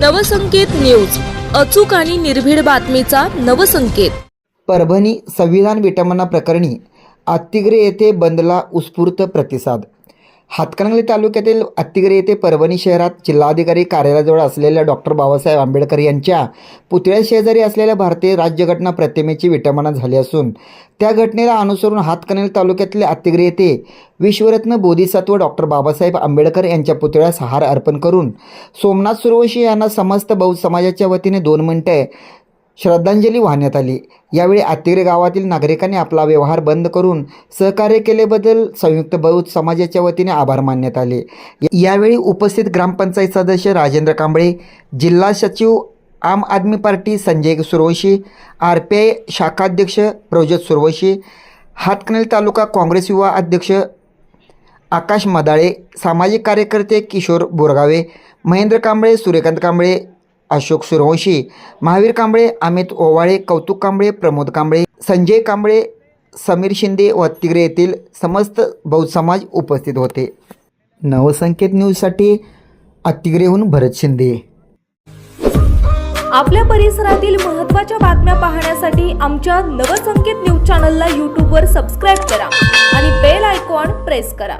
Navsanket news. अचूक आणि निर्भीड बातमीचा नवसंकेत. परभणी संविधान विटंबना प्रकरणी अत्तिग्रे येथे बंदला उत्स्फूर्त प्रतिसाद. हातकणंगले तालुक्यातील अत्तिगरे येथे परभणी शहरात जिल्हाधिकारी कार्यालयाजवळ असलेल्या डॉक्टर बाबासाहेब आंबेडकर यांच्या पुतळ्याशेजारी असलेल्या भारतीय राज्यघटना प्रतिमेची विटंबना झाली असून त्या घटनेला अनुसरून हातकणंगले तालुक्यातले अत्तिगरे येथे विश्वरत्न बोधिसत्व डॉक्टर बाबासाहेब आंबेडकर यांच्या पुतळ्यास हार अर्पण करून सोमनाथ सुरवशी यांना समस्त बौद्ध समाजाच्या वतीने दोन मिनिटे श्रद्धांजली वाहण्यात आली. यावेळी आतिरे गावातील नागरिकांनी आपला व्यवहार बंद करून सहकार्य केल्याबद्दल संयुक्त बौद्ध समाजाच्या वतीने आभार मानण्यात आले. यावेळी उपस्थित ग्रामपंचायत सदस्य राजेंद्र कांबळे जिल्हा सचिव Aam Aadmi Party Sanjay Suravashi R P I शाखाध्यक्ष प्रोजत Suravashi हातकणल तालुका काँग्रेस युवा अध्यक्ष आकाश मदाळे सामाजिक कार्यकर्ते किशोर बोरगावे महेंद्र कांबळे सूर्यकांत कांबळे अशोक सुरवंशी महावीर कांबळे अमित ओवाळे कौतुक कांबळे प्रमोद कांबळे संजय कांबळे समीर शिंदे व तिगरे येथील समस्त बौद्ध समाज उपस्थित होते. नवसंकेत न्यूजसाठी अतिग्रेहून भरत शिंदे. आपल्या परिसरातील महत्त्वाच्या बातम्या पाहण्यासाठी आमच्या नवसंकेत न्यूज चॅनलला यूट्यूबवर सबस्क्राईब करा आणि बेल आयकॉन प्रेस करा.